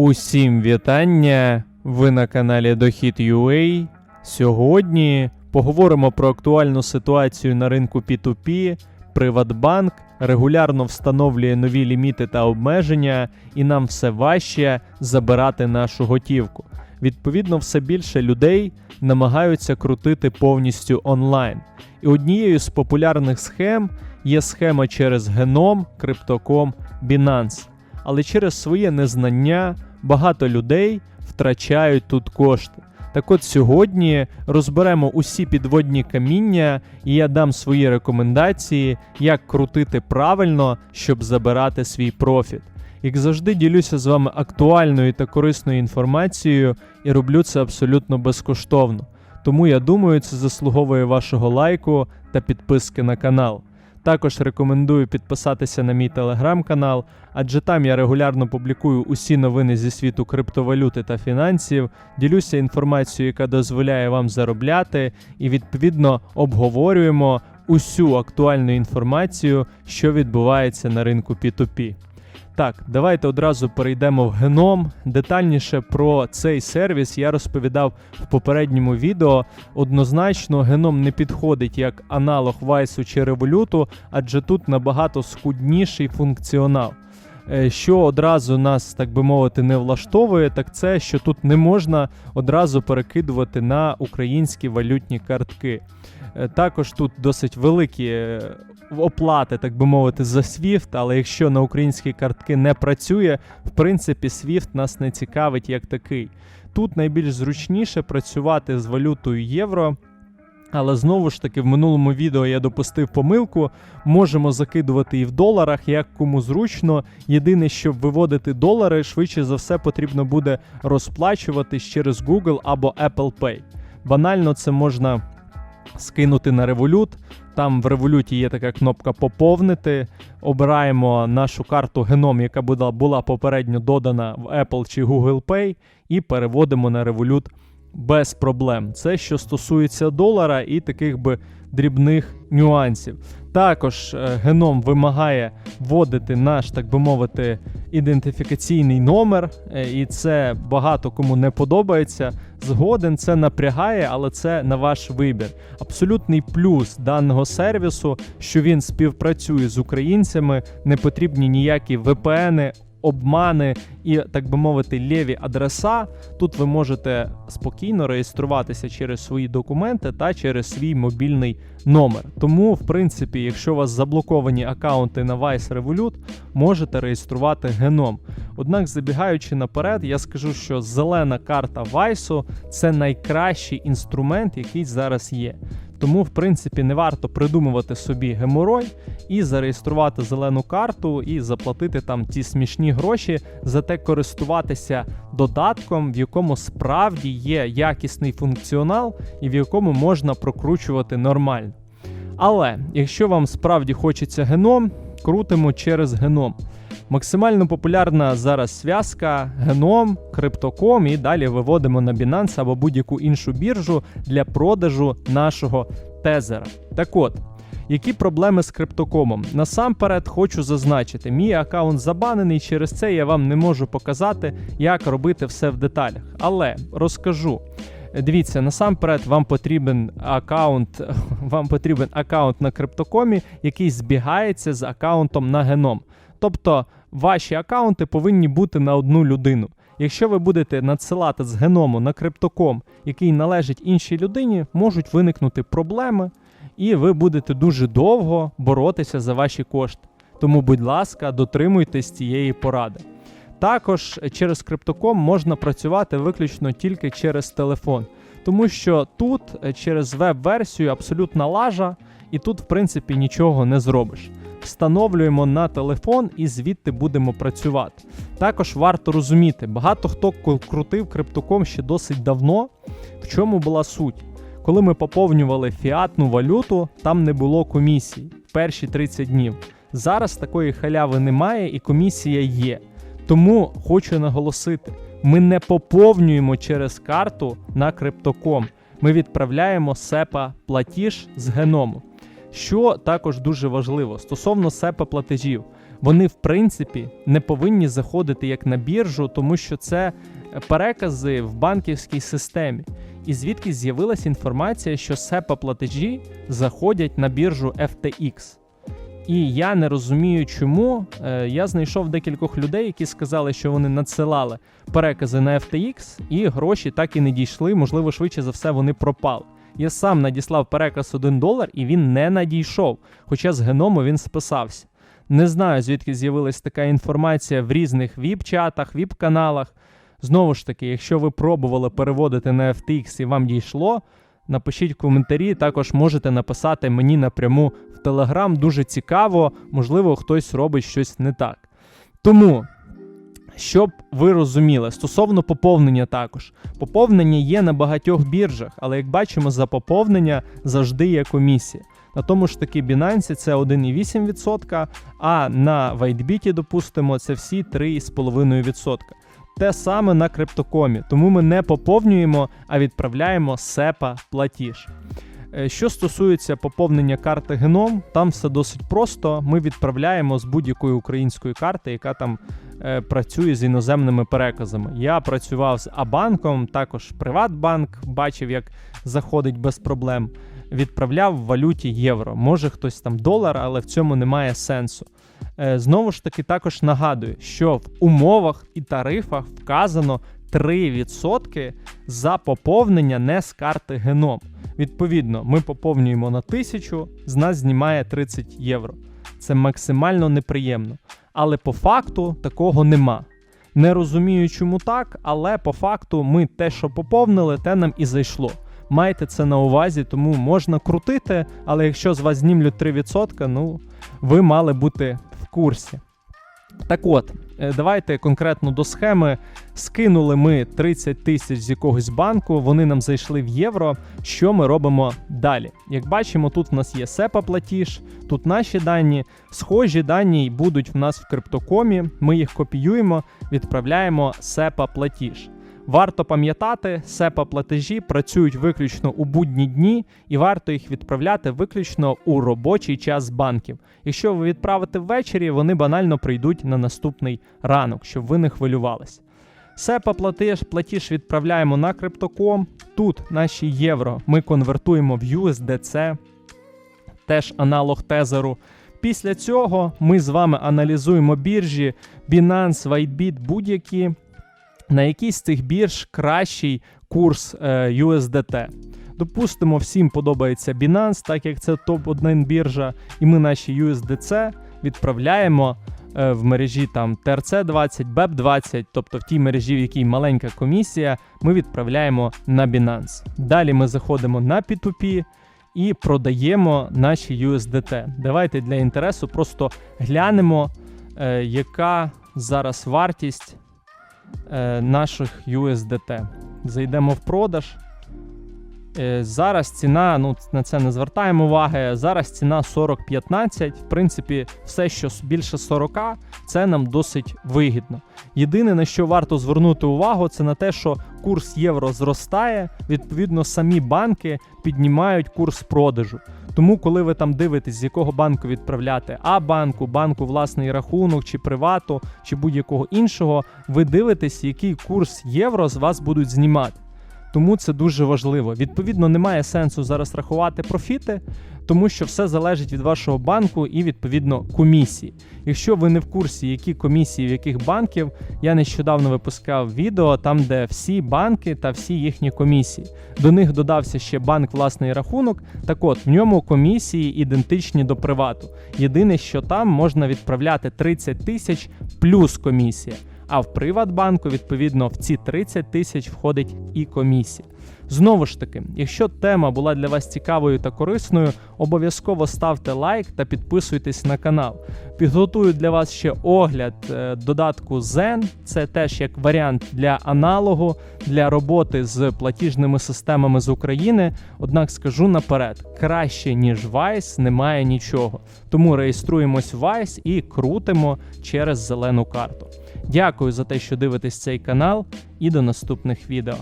Усім вітання! Ви на каналі Дохід.ua. Сьогодні поговоримо про актуальну ситуацію на ринку P2P. Приватбанк регулярно встановлює нові ліміти та обмеження, і нам все важче забирати нашу готівку. Відповідно, все більше людей намагаються крутити повністю онлайн. І однією з популярних схем є схема через Genom, Crypto.com, Binance. Але через своє незнання багато людей втрачають тут кошти. Так от сьогодні розберемо усі підводні каміння, і я дам свої рекомендації, як крутити правильно, щоб забирати свій профіт. Як завжди, ділюся з вами актуальною та корисною інформацією і роблю це абсолютно безкоштовно. Тому я думаю, це заслуговує вашого лайку та підписки на канал. Також рекомендую підписатися на мій телеграм-канал, адже там я регулярно публікую усі новини зі світу криптовалюти та фінансів, ділюся інформацією, яка дозволяє вам заробляти, і відповідно обговорюємо усю актуальну інформацію, що відбувається на ринку P2P. Так, давайте одразу перейдемо в геном. Детальніше про цей сервіс я розповідав в попередньому відео. Однозначно, геном не підходить як аналог Вайсу чи революту, адже тут набагато скудніший функціонал. Е, Що одразу нас, так би мовити, не влаштовує, так це що тут не можна одразу перекидувати на українські валютні картки. Е, Також тут досить великі е, оплати, так би мовити, за SWIFT, але якщо на українські картки не працює, в принципі, SWIFT нас не цікавить як такий. Тут найбільш зручніше працювати з валютою євро. Але знову ж таки, в минулому відео я допустив помилку. Можемо закидувати і в доларах, як кому зручно. Єдине, щоб виводити долари, швидше за все потрібно буде розплачуватись через Google або Apple Pay. Банально це можна скинути на Revolut. Там в Revolut є така кнопка Поповнити. Обираємо нашу карту геном, яка була, попередньо додана в Apple чи Google Pay, і переводимо на Revolut без проблем. Це що стосується долара і таких би дрібних нюансів. Також е, геном вимагає вводити наш, так би мовити, ідентифікаційний номер, е, і це багато кому не подобається. Згоден це напрягає, але це на ваш вибір. Абсолютний плюс даного сервісу, що він співпрацює з українцями, не потрібні ніякі VPN, обмани і, так би мовити, лєві адреса. Тут ви можете спокійно реєструватися через свої документи та через свій мобільний номер. Тому, в принципі, якщо у вас заблоковані аккаунти на Vice Revolut, можете реєструвати геном. Однак, забігаючи наперед, я скажу, що зелена карта Vice – це найкращий інструмент, який зараз є. Тому, в принципі, не варто придумувати собі геморой і зареєструвати зелену карту і заплатити там ті смішні гроші, зате користуватися додатком, в якому справді є якісний функціонал і в якому можна прокручувати нормально. Але якщо вам справді хочеться геном, крутимо через геном. Максимально популярна зараз зв'язка геном, криптоком і далі виводимо на Binance або будь-яку іншу біржу для продажу нашого тезера. Так от, які проблеми з криптокомом? Насамперед хочу зазначити, мій аккаунт забанений, через це я вам не можу показати, як робити все в деталях. Але розкажу. Дивіться, насамперед вам потрібен аккаунт, вам потрібен аккаунт на криптокомі, який збігається з аккаунтом на геном. Тобто ваші аккаунти повинні бути на одну людину. Якщо ви будете надсилати з геному на криптоком, який належить іншій людині, можуть виникнути проблеми, і ви будете дуже довго боротися за ваші кошти. Тому, будь ласка, дотримуйтесь цієї поради. Також через криптоком можна працювати виключно тільки через телефон, тому що тут через веб-версію абсолютна лажа, і тут, в принципі, нічого не зробиш. Встановлюємо на телефон і звідти будемо працювати. Також варто розуміти, багато хто крутив криптоком ще досить давно. В чому була суть? Коли ми поповнювали фіатну валюту, там не було комісій перші 30 днів. Зараз такої халяви немає і комісія є. Тому хочу наголосити: ми не поповнюємо через карту на криптоком. Ми відправляємо SEPA платіж з геному. Що також дуже важливо стосовно SEPA платежів. вони в принципі не повинні заходити як на біржу, тому що це перекази в банківській системі. І звідки з'явилася інформація, що SEPA платежі заходять на біржу FTX. І я не розумію, чому. Е, Я знайшов декількох людей, які сказали, що вони надсилали перекази на FTX, і гроші так і не дійшли. Можливо, швидше за все, вони пропали. Я сам надіслав переказ 1 долар, і він не надійшов. Хоча з геному він списався. Не знаю, звідки з'явилась така інформація в різних віп-чатах, віп-каналах. Знову ж таки, якщо ви пробували переводити на FTX і вам дійшло, напишіть коментарі. Також можете написати мені напряму в Телеграм. Дуже цікаво, можливо, хтось робить щось не так. Тому, щоб ви розуміли, стосовно поповнення також. Поповнення є на багатьох біржах, але як бачимо, за поповнення завжди є комісія. На тому ж таки Binance це 1,8%, а на WhiteBit, допустимо, це всі 3,5%. Те саме на криптокомі, тому ми не поповнюємо, а відправляємо SEPA платіж. Е, Що стосується поповнення карти геном, там все досить просто. Ми відправляємо з будь-якої української карти, яка там працює з іноземними переказами. Я працював з Абанком, також Приватбанк, бачив, як заходить без проблем. Відправляв в валюті євро. Може хтось там долар, але в цьому немає сенсу. Е, Знову ж таки, також нагадую, що в умовах і тарифах вказано 3% за поповнення не з карти геном. Відповідно, ми поповнюємо на 1000, з нас знімає 30 євро. Це максимально неприємно. Але по факту такого нема. Не розумію, чому так, але по факту ми те, що поповнили, те нам і зайшло. Майте це на увазі, тому можна крутити, але якщо з вас знімлють 3%, ну ви мали бути в курсі. Так от, е, давайте конкретно до схеми. Скинули ми 30 тисяч з якогось банку, вони нам зайшли в євро. Що ми робимо далі? Як бачимо, тут в нас є сепа платіж, тут наші дані. Схожі дані будуть в нас в криптокомі. Ми їх копіюємо, відправляємо SEPA платіж. Варто пам'ятати, SEPA платежі працюють виключно у будні дні, і варто їх відправляти виключно у робочий час банків. Якщо ви відправите ввечері, вони банально прийдуть на наступний ранок, щоб ви не хвилювались. SEPA платеж, платіж відправляємо на Crypto.com. Тут наші євро ми конвертуємо в USDC, теж аналог тезеру. Після цього ми з вами аналізуємо біржі Binance, WhiteBit, будь-які, на якій з цих бірж кращий курс е, USDT. Допустимо, всім подобається Binance, так як це топ-1 біржа, і ми наші USDC відправляємо е, в мережі там TRC20, BEP20, тобто в тій мережі, в якій маленька комісія, ми відправляємо на Binance. Далі ми заходимо на P2P і продаємо наші USDT. Давайте для інтересу просто глянемо, е, яка зараз вартість е, наших USDT. Зайдемо в продаж. Е, Зараз ціна, ну на це не звертаємо уваги. Зараз ціна 40-15. В принципі, все, що більше 40, це нам досить вигідно. Єдине, на що варто звернути увагу, це на те, що курс євро зростає. Відповідно, самі банки піднімають курс продажу. Тому, коли ви там дивитесь, з якого банку відправляти А банку, банку власний рахунок, чи привату, чи будь-якого іншого, ви дивитесь, який курс євро з вас будуть знімати. Тому це дуже важливо. Відповідно, немає сенсу зараз рахувати профіти, тому що все залежить від вашого банку і відповідно комісії. Якщо ви не в курсі, які комісії в яких банків, я нещодавно випускав відео там, де всі банки та всі їхні комісії. До них додався ще банк власний рахунок. Так от в ньому комісії ідентичні до привату. Єдине, що там можна відправляти 30 тисяч плюс комісія. А в Приватбанку, відповідно, в ці 30 тисяч входить і комісія. Знову ж таки, якщо тема була для вас цікавою та корисною, обов'язково ставте лайк та підписуйтесь на канал. Підготую для вас ще огляд е, додатку Zen. Це теж як варіант для аналогу для роботи з платіжними системами з України. Однак скажу наперед, краще ніж Vice немає нічого. Тому реєструємось в Vice і крутимо через зелену карту. Дякую за те, що дивитесь цей канал, і до наступних відео.